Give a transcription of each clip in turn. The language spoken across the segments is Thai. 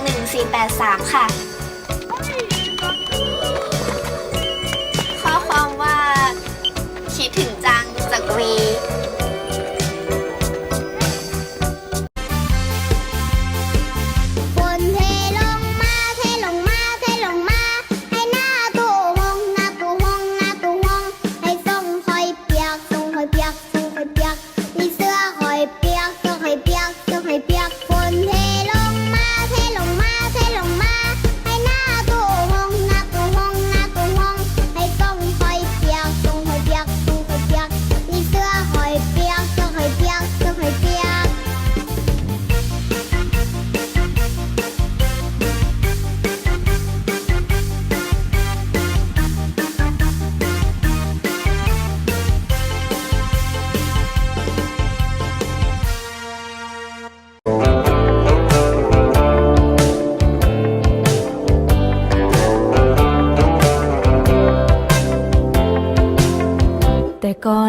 61483 ค่ะ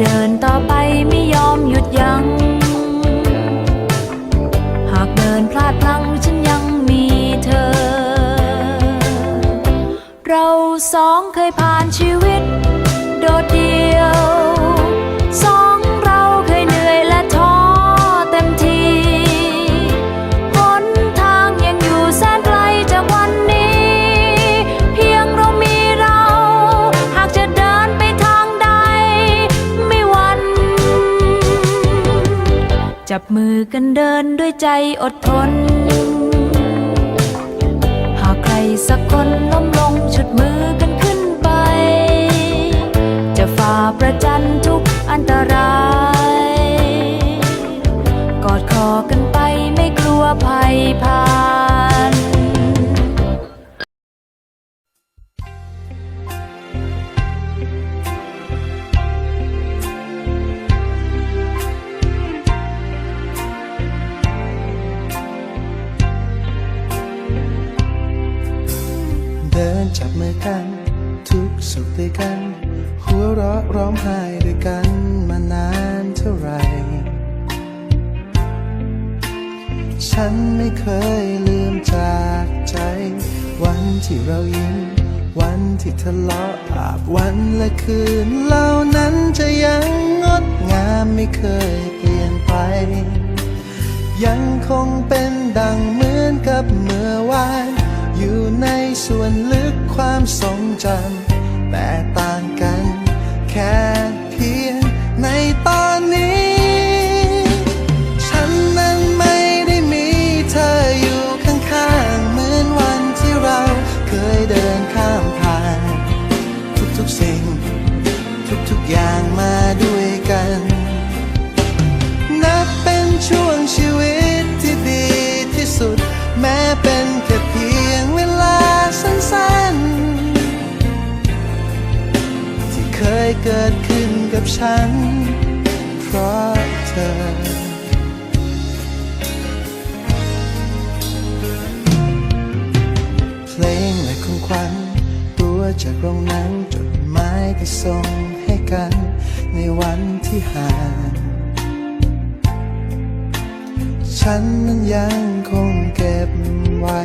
เดินต่อไปไม่ยอมหยุดยัง้ง หากเดินพลาดพลั้งฉันยังมีเธอ เราสอง จับมือกันเดินด้วยใจอดทน หากใครสักคนล้มลงชุดมือกันขึ้นไป จะฝ่าประจันทุกอันตราย กอดคอกันไปไม่กลัวภัยพา เคยลืมจากใจ วันที่เรายิ้มวันที่ทะเลาะอาบวันและคืนเหล่านั้นจะยังงดงามไม่เคยเปลี่ยนไป ยังคงเป็นดังเหมือนกับเมื่อวาน อยู่ในส่วนลึกความทรงจำแต่ตา ฉัน เพราะเธอเพลงและของขวัญตัวจากโรงหนังจดหมายที่ส่งให้กัน ในวันที่ห่าง ฉันนั้นยังคงเก็บไว้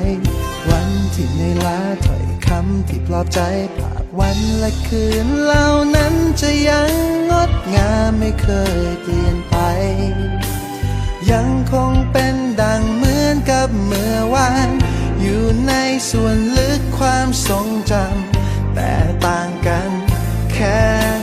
วันที่ในล้าถอยคำที่ปลอบใจภาพวันและคืนเหล่านั้นจะยัง งามไม่เคยเปลี่ยนไป ยังคงเป็นดังเหมือนกับเมื่อวาน อยู่ในส่วนลึกความทรงจำแต่ต่างกันแค่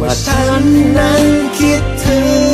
ว่าฉันนั้นคิดถึง